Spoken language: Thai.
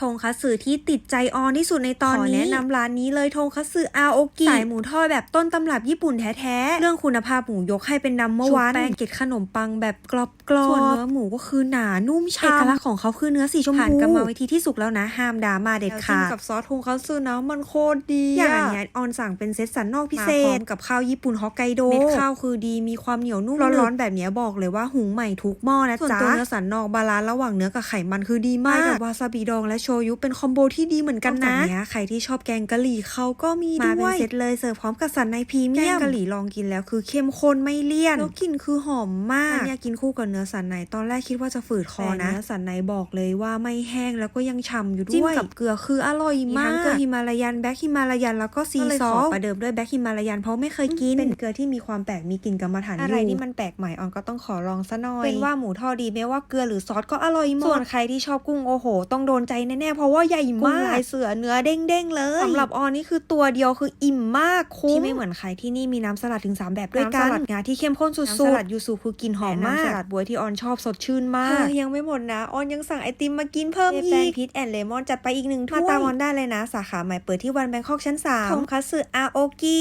ทงคัตสึที่ติดใจออนที่สุดในตอนนี้ ขอแนะนำร้านนี้เลยทงคัตสึอาโอกิสายหมูทอดแบบต้นตำรับญี่ปุ่นแท้ๆ เรื่องคุณภาพหมูยกให้เป็นนัมเบอร์วันแป้งเกล็ดขนมปังแบบกรอบๆส่วนเนื้อหมูก็คือหนานุ่มฉ่ำเอกลักษณ์ของเขาคือเนื้อสีชมพูผ่านกรรมวิธีที่สุกแล้วนะ ห้ามดราม่าเด็ดขาดกับซอสทงคัตสึนะมันโคตรดี อย่างเนี้ยออนสั่งเป็นเซตสันนอกพิเศษกับข้าวญี่ปุ่นฮอกไกโดเม็ดข้าวคือดีมีความเหนียวนุ่มร้อนๆแบบเนี้ยบอกเลยว่าหุงใหม่ทุกหม้อนะจ๊ะส่วนตัวเนื้อสันนอกบาลานซ์ระหว่างเนื้อกับไขมันคือดีมากกับวาซาบิดองและโชยุเป็นคอมโบที่ดีเหมือนกันนะเนี้ยใครที่ชอบแกงกะหรี่เขาก็มีด้วยมาเป็นเซตเลยเสิร์ฟพร้อมกับสันในพรีเมียมแกงกะหรี่ลองกินแล้วคือเข้มข้นไม่เลี่ยนแล้วกลิ่นคือหอมมากเนี่ยกินคู่กับเนื้อสันในตอนแรกคิดว่าจะฝืดคอนะเนื้อสันในบอกเลยว่าไม่แห้งแล้วก็ยังฉ่ำอยู่ด้วยจิ้มกับเกลือคืออร่อยมากทั้งเกลือฮิมาลายันแบ็คฮิมาลายันแล้วก็ซีซอสประเดิมด้วยแบ็คฮิมาลายันเพราะไม่เคยกินเป็นเกลือที่มีความแปลกมีกลิ่นกรรมฐานอะไรที่มันแปลกใหม่ออนก็ต้องขอลองซะหน่อยเป็นว่าหมูทอดดีไม่ว่าเกลือหรือซอสก็อร่อยหมดส่วนใครที่ชอบกุ้งโอ้โห ต้องโดนใจแน่ๆ เพราะว่าใหญ่มากลายเสือเนื้อเด้งๆเลยสำหรับออนนี่คือตัวเดียวคืออิ่มมากคุ้มที่ไม่เหมือนใครที่นี่มีน้ำสลัดถึง 3 แบบด้วยกันน้ำสลัดงาที่เข้มข้นสุดๆ น้ำสลัดยูสุคือกลิ่นหอมมากน้ำสลัดบวยที่ออนชอบสดชื่นมากยังไม่หมดนะ ออนยังสั่งไอติมมากินเพิ่มอีกแป้งพีชแอนเลมอนจัดไปอีกหนึ่งถ้วยมาตามออนได้เลยนะ สาขาใหม่เปิดที่วันแบงคอกชั้น3ทงคัตสึอาโอกิ